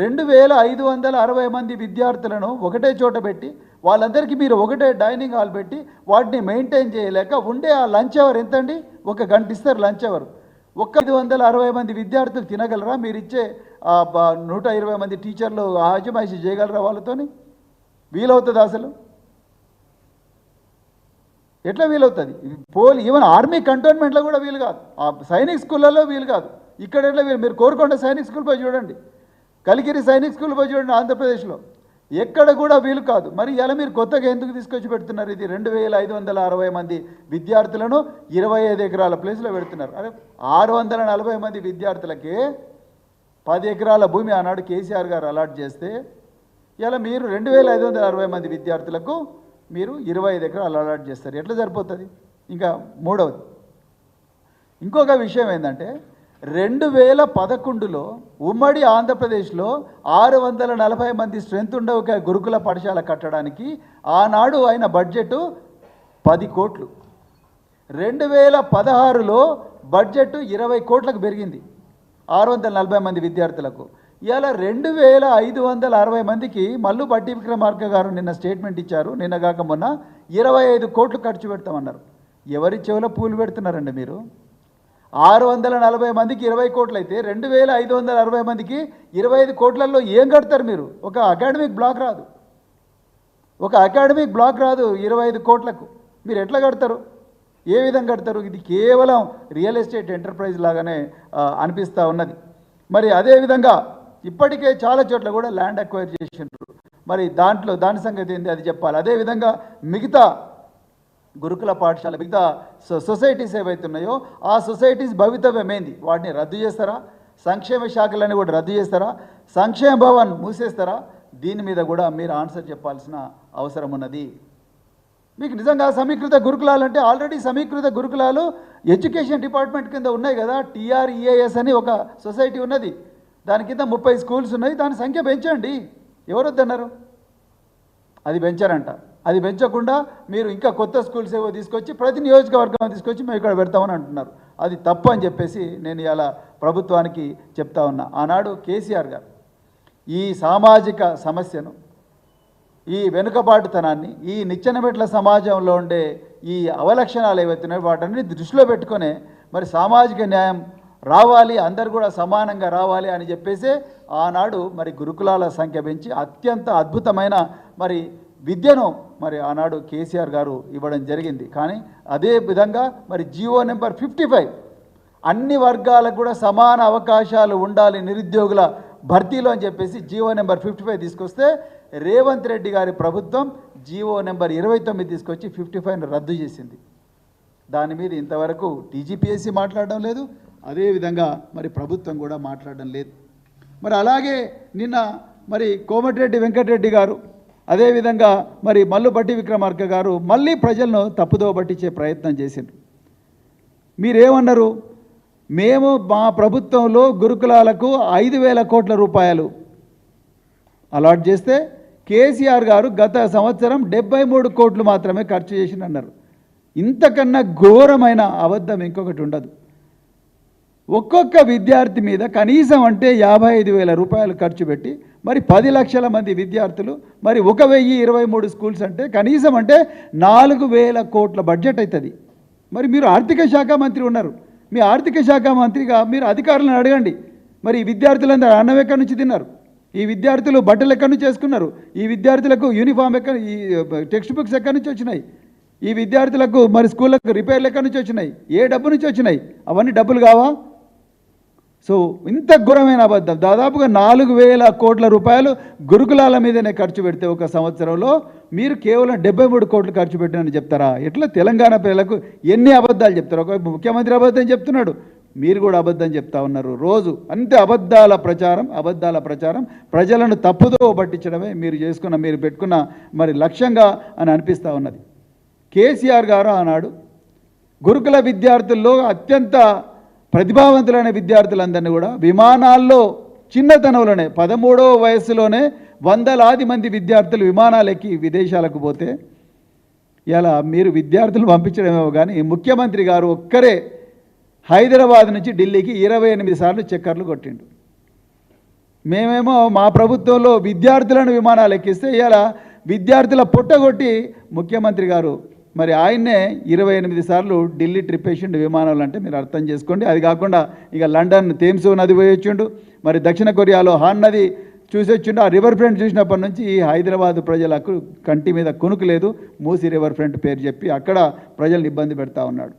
రెండు వేల ఐదు వందల అరవై మంది విద్యార్థులను ఒకటే చోట పెట్టి వాళ్ళందరికీ మీరు ఒకటే డైనింగ్ హాల్ పెట్టి వాటిని మెయింటైన్ చేయలేక ఉండే ఆ లంచ్ అవర్ ఎంతండి? ఒక గంట ఇస్తారు లంచ్ అవర్. ఒక్క ఐదు వందల అరవై మంది విద్యార్థులు తినగలరా? మీరు ఇచ్చే ఆ నూట ఇరవై మంది టీచర్లు ఆజమాయిషి చేయగలరా వాళ్ళతోని? వీలవుతుంది అసలు? ఎట్లా వీలవుతుంది? పోల్ ఈవెన్ ఆర్మీ కంటోన్మెంట్లో కూడా వీలు కాదు. ఆ సైనిక్ స్కూళ్ళల్లో వీలు కాదు. ఇక్కడ ఎట్లా వీలు? మీరు కోరుకొండ సైనిక్ స్కూల్ పోయి చూడండి. కలికిరి సైనిక్ స్కూల్ పోయి చూడండి ఆంధ్రప్రదేశ్లో. ఎక్కడ కూడా వీలు కాదు. మరి ఇలా మీరు కొత్తగా ఎందుకు తీసుకొచ్చి పెడుతున్నారు? ఇది రెండు వేల ఐదు వందల అరవై మంది విద్యార్థులను ఇరవై ఐదు ఎకరాల ప్లేస్లో పెడుతున్నారు. అదే ఆరు వందల నలభై మంది విద్యార్థులకి పది ఎకరాల భూమి ఆనాడు కేసీఆర్ గారు అలాట్ చేస్తే ఇలా మీరు రెండు వేల ఐదు వందల అరవై మంది విద్యార్థులకు మీరు ఇరవై ఐదు ఎకరాలు అలాట్ చేస్తారు. ఎట్లా సరిపోతుంది? ఇంకా మూడవది. ఇంకొక విషయం ఏంటంటే రెండు వేల పదకొండులో ఉమ్మడి ఆంధ్రప్రదేశ్లో ఆరు వందల నలభై మంది స్ట్రెంత్ ఉండే ఒక గురుకుల పాఠశాల కట్టడానికి. ఆనాడు ఆయన బడ్జెట్ పది కోట్లు. రెండు వేల పదహారులో బడ్జెట్ ఇరవై కోట్లకు పెరిగింది ఆరు వందల నలభై మంది విద్యార్థులకు. ఇవాళ రెండు వేల ఐదు వందల అరవై మందికి మల్లు బట్టి విక్రమార్క గారు నిన్న స్టేట్మెంట్ ఇచ్చారు. నిన్న కాక మొన్న ఇరవై ఐదు కోట్లు ఖర్చు పెడతామన్నారు. ఎవరి చెవిలో పూలు పెడుతున్నారండి మీరు? ఆరు వందల నలభై మందికి ఇరవై కోట్లు అయితే రెండు వేల ఐదు వందల అరవై మందికి ఇరవై ఐదు కోట్లలో ఏం కడతారు మీరు? ఒక అకాడమిక్ బ్లాక్ రాదు. ఒక అకాడమిక్ బ్లాక్ రాదు ఇరవై ఐదు కోట్లకు. మీరు ఎట్లా కడతారు? ఏ విధంగా కడతారు? ఇది కేవలం రియల్ ఎస్టేట్ ఎంటర్ప్రైజ్ లాగానే అనిపిస్తూ ఉన్నది. మరి అదేవిధంగా ఇప్పటికే చాలా చోట్ల కూడా ల్యాండ్ అక్వైర్ చేసిండ్రు. మరి దాంట్లో దాని సంగతి ఏంది? అది చెప్పాలి. అదేవిధంగా మిగతా గురుకుల పాఠశాల మిగతా సొసైటీస్ ఏవైతే ఉన్నాయో ఆ సొసైటీస్ భవితవ్యం ఏంది వాటిని రద్దు చేస్తారా? సంక్షేమ శాఖలన్నీ కూడా రద్దు చేస్తారా? సంక్షేమ భవన్ మూసేస్తారా? దీని మీద కూడా మీరు ఆన్సర్ చెప్పాల్సిన అవసరం ఉన్నది. మీకు నిజంగా సమీకృత గురుకులాలు అంటే ఆల్రెడీ సమీకృత గురుకులాలు ఎడ్యుకేషన్ డిపార్ట్మెంట్ కింద ఉన్నాయి కదా టీఆర్ఈఏఎస్ అని ఒక సొసైటీ ఉన్నది. దాని కింద ముప్పై స్కూల్స్ ఉన్నాయి దాని సంఖ్య పెంచండి. ఎవరొద్దన్నారు అది పెంచారంట. అది పెంచకుండా మీరు ఇంకా కొత్త స్కూల్స్ ఏవో తీసుకొచ్చి ప్రతి నియోజకవర్గం తీసుకొచ్చి మేము ఇక్కడ పెడతామని అంటున్నారు. అది తప్పు అని చెప్పేసి నేను ఇలా ప్రభుత్వానికి చెప్తా ఉన్నా. ఆనాడు కేసీఆర్ గారు ఈ సామాజిక సమస్యను ఈ వెనుకబాటుతనాన్ని ఈ నిచ్చెనమెట్ల సమాజంలో ఉండే ఈ అవలక్షణాలు ఏవైతున్నాయో వాటిని వాటన్ని దృష్టిలో పెట్టుకునే మరి సామాజిక న్యాయం రావాలి అందరు కూడా సమానంగా రావాలి అని చెప్పేసి ఆనాడు మరి గురుకులాల సంఖ్య పెంచి అత్యంత అద్భుతమైన మరి విద్యను మరి ఆనాడు కేసీఆర్ గారు ఇవ్వడం జరిగింది. కానీ అదే విధంగా మరి జియో నెంబర్ ఫిఫ్టీ ఫైవ్ అన్ని వర్గాలకు కూడా సమాన అవకాశాలు ఉండాలి నిరుద్యోగుల భర్తీలో అని చెప్పేసి జీవో నెంబర్ ఫిఫ్టీ ఫైవ్ తీసుకొస్తే రేవంత్ రెడ్డి గారి ప్రభుత్వం జీవో నెంబర్ ఇరవై తొమ్మిది తీసుకొచ్చి ఫిఫ్టీ ఫైవ్ను రద్దు చేసింది. దాని మీద ఇంతవరకు టీజీపీఎస్సీ మాట్లాడడం లేదు అదేవిధంగా మరి ప్రభుత్వం కూడా మాట్లాడడం లేదు. మరి అలాగే నిన్న మరి కోమటిరెడ్డి వెంకటరెడ్డి గారు అదేవిధంగా మరి మల్లుబట్టి విక్రమార్క గారు మళ్ళీ ప్రజలను తప్పుదోవ పట్టించే ప్రయత్నం చేసిండ్రు. మీరేమన్నారు? మేము మా ప్రభుత్వంలో గురుకులాలకు ఐదు వేల కోట్ల రూపాయలు అలాట్ చేస్తే కేసీఆర్ గారు గత సంవత్సరం డెబ్బై మూడు కోట్లు మాత్రమే ఖర్చు చేసినన్నారు ఇంతకన్నా ఘోరమైన అబద్ధం ఇంకొకటి ఉండదు. ఒక్కొక్క విద్యార్థి మీద కనీసం అంటే యాభై ఐదు వేల రూపాయలు ఖర్చు పెట్టి మరి పది లక్షల మంది విద్యార్థులు మరి ఒక వెయ్యి ఇరవై మూడు స్కూల్స్ అంటే కనీసం అంటే నాలుగు వేల కోట్ల బడ్జెట్ అవుతుంది మరి మీరు ఆర్థిక శాఖ మంత్రి ఉన్నారు. మీ ఆర్థిక శాఖ మంత్రిగా మీరు అధికారులను అడగండి. మరి ఈ విద్యార్థులందరూ అన్నం ఎక్కడి నుంచి తిన్నారు? ఈ విద్యార్థులు బట్టలు ఎక్కడి నుంచి చేసుకున్నారు ఈ విద్యార్థులకు యూనిఫామ్ ఎక్కడ ఈ టెక్స్ట్ బుక్స్ ఎక్కడి నుంచి వచ్చినాయి? ఈ విద్యార్థులకు మరి స్కూళ్ళకు రిపేర్లు ఎక్కడి నుంచి వచ్చినాయి? ఏ డబ్బు నుంచి వచ్చినాయి? అవన్నీ డబ్బులు కావా? సో ఇంత ఘోరమైన అబద్ధం. దాదాపుగా నాలుగు వేల కోట్ల రూపాయలు గురుకులాల మీదనే ఖర్చు పెడితే ఒక సంవత్సరంలో మీరు కేవలం డెబ్బై మూడు కోట్లు ఖర్చు పెట్టినని చెప్తారా? ఎట్లా? తెలంగాణ పిల్లలకు ఎన్ని అబద్ధాలు చెప్తారు? ఒక ముఖ్యమంత్రి అబద్ధం చెప్తున్నాడు. మీరు కూడా అబద్ధం చెప్తా ఉన్నారు. రోజు అంతే అబద్ధాల ప్రచారం అబద్ధాల ప్రచారం ప్రజలను తప్పుదో పట్టించడమే మీరు చేసుకున్న మీరు పెట్టుకున్న మరి లక్ష్యంగా అని అనిపిస్తూ ఉన్నది. కేసీఆర్ గారు ఆనాడు గురుకుల విద్యార్థుల్లో అత్యంత ప్రతిభావంతులైన విద్యార్థులందరినీ కూడా విమానాల్లో చిన్నతనంలోనే పదమూడవ వయస్సులోనే వందలాది మంది విద్యార్థులు విమానాలు ఎక్కి విదేశాలకు పోతే ఇలా మీరు విద్యార్థులు పంపించడమేమో కానీ ముఖ్యమంత్రి గారు ఒక్కరే హైదరాబాద్ నుంచి ఢిల్లీకి ఇరవై ఎనిమిది సార్లు చక్కర్లు కొట్టిండు. మేమేమో మా ప్రభుత్వంలో విద్యార్థులను విమానాలు ఎక్కిస్తే ఇలా విద్యార్థుల పుట్టగొట్టి ముఖ్యమంత్రి గారు మరి ఆయన్నే ఇరవై ఎనిమిది సార్లు ఢిల్లీ ట్రిప్ వేసిండు విమానాలు అంటే మీరు అర్థం చేసుకోండి. అది కాకుండా ఇక లండన్ థేమ్స్ నది పోయొచ్చిండు మరి దక్షిణ కొరియాలో హాన్ నది చూసి వచ్చిండు. ఆ రివర్ ఫ్రంట్ చూసినప్పటి నుంచి ఈ హైదరాబాద్ ప్రజలకు కంటి మీద కొనుకు లేదు. మూసి రివర్ ఫ్రంట్ పేరు చెప్పి అక్కడ ప్రజల్ని ఇబ్బంది పెడతా ఉన్నాడు.